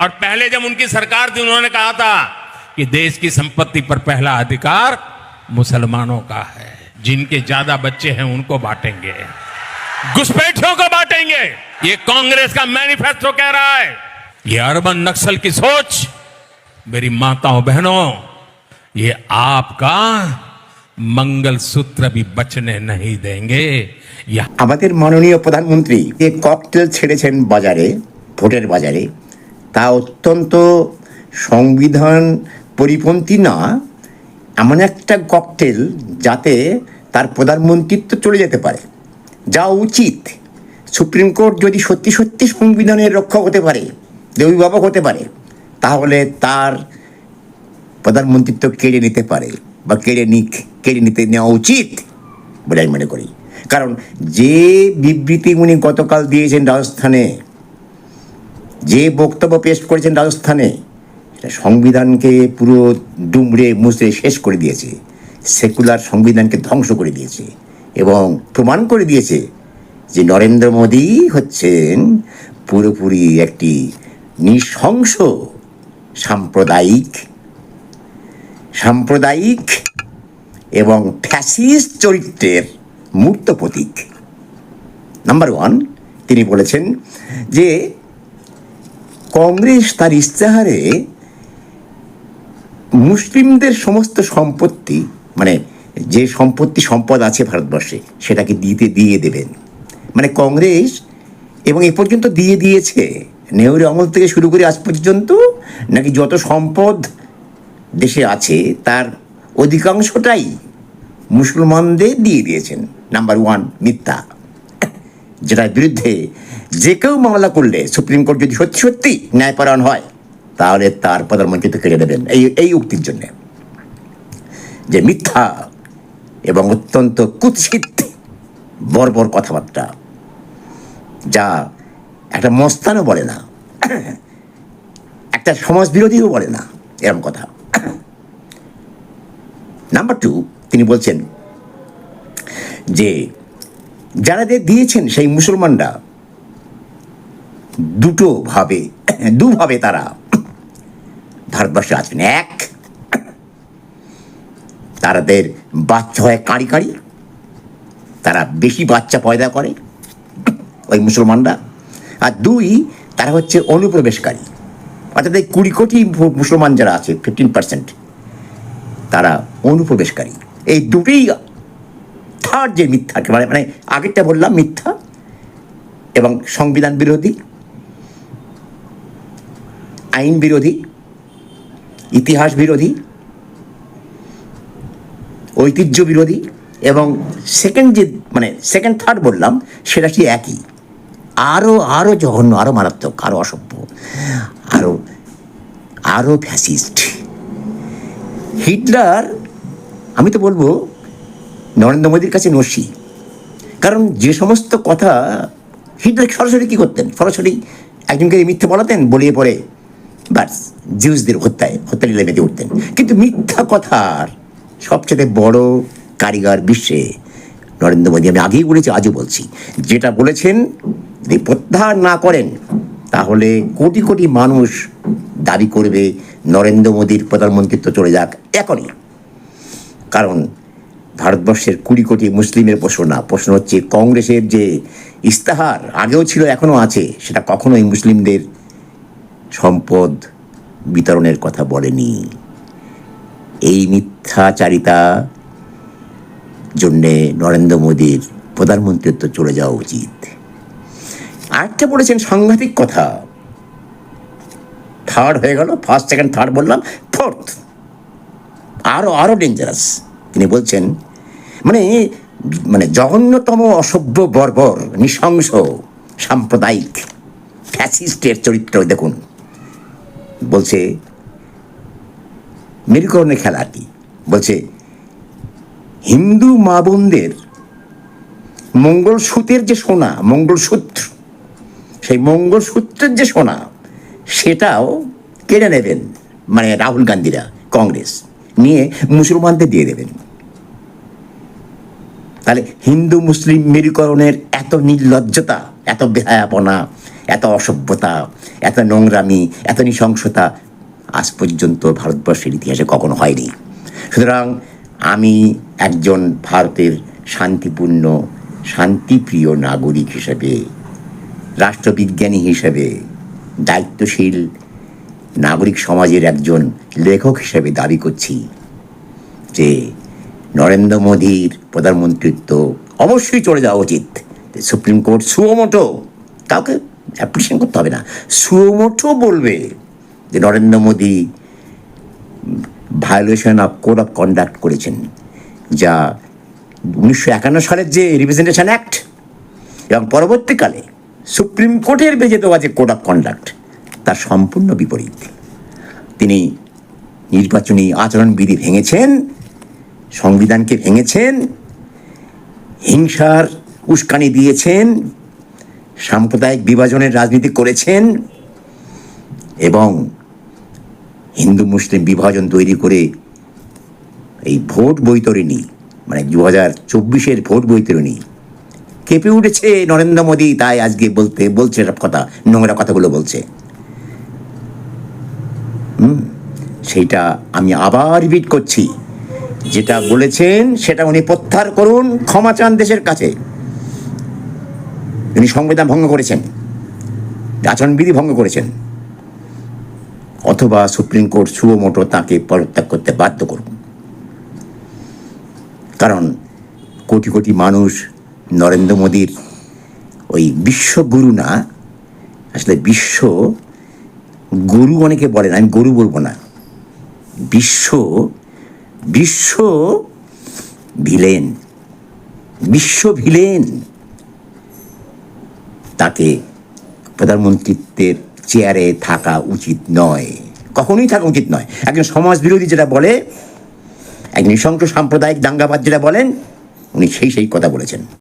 और पहले जब उनकी सरकार थी उन्होंने कहा था कि देश की संपत्ति पर पहला अधिकार मुसलमानों का है जिनके ज्यादा बच्चे हैं उनको बांटेंगे घुसपैठियों को बांटेंगे ये कांग्रेस का मैनिफेस्टो कह रहा है ये अर्बन नक्सल की सोच मेरी माताओं बहनों ये आपका मंगल सूत्र भी बचने नहीं देंगे यह আমাদের মাননীয় প্রধানমন্ত্রী যে ককটেল ছেড়েছেন বাজারে ভোটের বাজারে তা অত্যন্ত সংবিধান পরিপন্থী না, এমন একটা ককটেল যাতে তার প্রধানমন্ত্রিত্ব চলে যেতে পারে। যা উচিত। সুপ্রিম কোর্ট যদি সত্যি সত্যি সংবিধানের রক্ষক হতে পারে অভিভাবক হতে পারে, তাহলে তার প্রধানমন্ত্রিত্ব কেড়ে নিতে পারে বা কেড়ে নিক, কেড়ে নিতে নেওয়া উচিত বলে আমি মনে করি। কারণ যে বিবৃতি উনি গতকাল দিয়েছেন রাজস্থানে যে বক্তব্য পেশ করেছেন রাজস্থানে সংবিধানকে পুরো ডুমড়ে মুচড়ে শেষ করে দিয়েছে। সেকুলার সংবিধানকে ধ্বংস করে দিয়েছে এবং প্রমাণ করে দিয়েছে যে নরেন্দ্র মোদী হচ্ছেন পুরোপুরি একটি নৃশংস সাম্প্রদায়িক সাম্প্রদায়িক এবং ফ্যাসিস চরিত্রের মূর্ত প্রতীক। নাম্বার ওয়ান, তিনি বলেছেন যে কংগ্রেস তার ইস্তেহারে মুসলিমদের সমস্ত সম্পত্তি মানে যে সম্পত্তি সম্পদ আছে ভারতবর্ষে, সেটাকে দিতে, দিয়ে দেবেন। মানে কংগ্রেস এবং এ পর্যন্ত দিয়ে দিয়েছে। নেহরু আমল থেকে শুরু করে আজ পর্যন্ত নাকি যত সম্পদ দেশে আছে, তার অধিকাংশটাই মুসলমানদের দিয়ে দিয়েছেন। নাম্বার ওয়ান মিথ্যা। যেটার বিরুদ্ধে যে কেউ মামলা করলে সুপ্রিম কোর্ট যদি সত্যি সত্যি ন্যায়পরায়ণ হয়, তাহলে তার প্রধানমন্ত্রী তো কেড়ে দেবেন এই এই উক্তির জন্যে। যে মিথ্যা এবং অত্যন্ত কুৎসিত, বর্বর কথাবার্তা, যা একটা মস্তানও বলে না, একটা সমাজ বিরোধীও বলে না এরকম কথা। নাম্বার টু, তিনি বলছেন যে যারা যে দিয়েছেন সেই মুসলমানরা, দুটো ভাবে দুভাবে তারা ভারতবর্ষে আছেন। এক তাদের বাচ্চা হয় কাঁড়ি কাঁড়ি, তারা বেশি বাচ্চা পয়দা করে ওই মুসলমানরা। আর দুই, তারা হচ্ছে অনুপ্রবেশকারী। অর্থাৎ এই কুড়ি কোটি মুসলমান যারা আছে ফিফটিন পার্সেন্ট তারা অনুপ্রবেশকারী। এই দুটোই থার্ড যে মিথ্যা মানে মানে আগেরটা বললাম মিথ্যা এবং সংবিধান বিরোধী, আইন বিরোধী, ইতিহাস বিরোধী, ঐতিহ্য বিরোধী এবং সেকেন্ড যে মানে সেকেন্ড থার্ড বললাম, সেটা কি একই? আরও আরও জঘন্য আরও মারাত্মক আরও অসভ্য আরও আরও ফ্যাসিস্ট হিটলার, আমি তো বলব নরেন্দ্র মোদীর কাছে নসি। কারণ যে সমস্ত কথা হিটলার সরাসরি কী করতেন? সরাসরি একজনকে মিথ্যে বলাতেন, বলিয়ে পরে বাস জিউসদের হত্যায় হত্যালীলা মেতে উঠতেন। কিন্তু মিথ্যা কথার সবচেয়ে বড় কারিগর বিশ্বে নরেন্দ্র মোদী। আমি আগেই বলেছি, আজও বলছি। যেটা বলেছেন, যদি প্রত্যাহার না করেন, তাহলে কোটি কোটি মানুষ দাবি করবে, নরেন্দ্র মোদীর প্রধানমন্ত্রিত্ব চলে যাক এখনই। কারণ ভারতবর্ষের কুড়ি কোটি মুসলিমের প্রশ্ন না। প্রশ্ন হচ্ছে, কংগ্রেসের যে ইস্তাহার আগেও ছিল, এখনও আছে, সেটা কখনোই মুসলিমদের সম্পদ বিতরণের কথা বলেনি। এই মিথ্যাচারিতা জন্যে নরেন্দ্র মোদীর প্রধানমন্ত্রিত্ব চলে যাওয়া উচিত। আরেকটা বলেছেন সাংঘাতিক কথা। থার্ড হয়ে গেল ফার্স্ট সেকেন্ড থার্ড বললাম ফোর্থ আরও আরও ডেঞ্জারাস তিনি বলছেন মানে মানে জঘন্যতম অসভ্য বর্বর, নৃশংস, সাম্প্রদায়িক, ফ্যাসিস্টের চরিত্র, দেখুন। বলছে, মেরুকরণের খেলা কি। বলছে, হিন্দু মা বোনদের মঙ্গলসূত্রের যে সোনা, মঙ্গলসূত্র, সেই মঙ্গলসূত্রের যে সোনা, সেটাও কেড়ে নেবেন মানে রাহুল গান্ধীরা, কংগ্রেস, নিয়ে মুসলমানদের দিয়ে দেবেন। তাহলে হিন্দু মুসলিম মেরুকরণের এত নির্লজ্জতা, এত বেহায়াপনা, এত অসভ্যতা, এত নোংরামি, এত নৃশংসতা আজ পর্যন্ত ভারতবর্ষের ইতিহাসে কখনো হয়নি। সুতরাং আমি একজন ভারতের শান্তিপূর্ণ, শান্তিপ্রিয় নাগরিক হিসেবে, রাষ্ট্রবিজ্ঞানী হিসেবে, দায়িত্বশীল নাগরিক সমাজের একজন লেখক হিসেবে দাবি করছি যে নরেন্দ্র মোদীর প্রধানমন্ত্রিত্ব অবশ্যই চলে যাওয়া উচিত। সুপ্রিম কোর্ট সুমোটো, কাউকে অ্যাপ্রিসিয়েট করতে হবে না। সুমোটো বলবে যে Narendra Modi violation of code of conduct করেছেন, যা উনিশশো একান্ন সালের যে রিপ্রেজেন্টেশন অ্যাক্ট এবং পরবর্তীকালে সুপ্রিম কোর্টের বেজে দেওয়া যে কোড অফ কন্ডাক্ট তার সম্পূর্ণ বিপরীত। তিনি নির্বাচনী আচরণবিধি ভেঙেছেন সংবিধানকে ভেঙেছেন, হিংসার উস্কানি দিয়েছেন, সাম্প্রদায়িক বিভাজনের রাজনীতি করেছেন এবং হিন্দু মুসলিম বিভাজন তৈরি করে এই ভোট বৈতরণী মানে দু হাজার চব্বিশের ভোট বৈতরণী কেঁপে উঠেছে নরেন্দ্র মোদী, তাই আজকে বলতে, বলছে সব কথা, নোংরা কথাগুলো বলছে। হুম, সেইটা আমি আবার রিপিট করছি। যেটা বলেছেন, সেটা উনি প্রত্যাহার করুন, ক্ষমা চান দেশের কাছে। তিনি সংবিধান ভঙ্গ করেছেন, আচরণবিধি ভঙ্গ করেছেন। অথবা সুপ্রিম কোর্ট সুমোটো তাকে পদত্যাগ করতে বাধ্য করুন। কারণ কোটি কোটি মানুষ নরেন্দ্র মোদীর ওই বিশ্বগুরু না, আসলে বিশ্ব গুরু অনেকে বলেন, আমি গরু বলব না। বিশ্ব বিশ্ব ভিলেন বিশ্ব ভিলেন। তাকে প্রধানমন্ত্রীত্বের চেয়ারে থাকা উচিত নয়। কখনোই থাকা উচিত নয়। একজন সমাজ বিরোধী যেটা বলে এক নৃশংস সাম্প্রদায়িক দাঙ্গাবাদ যেটা বলেন, উনি সেই সেই কথা বলেছেন।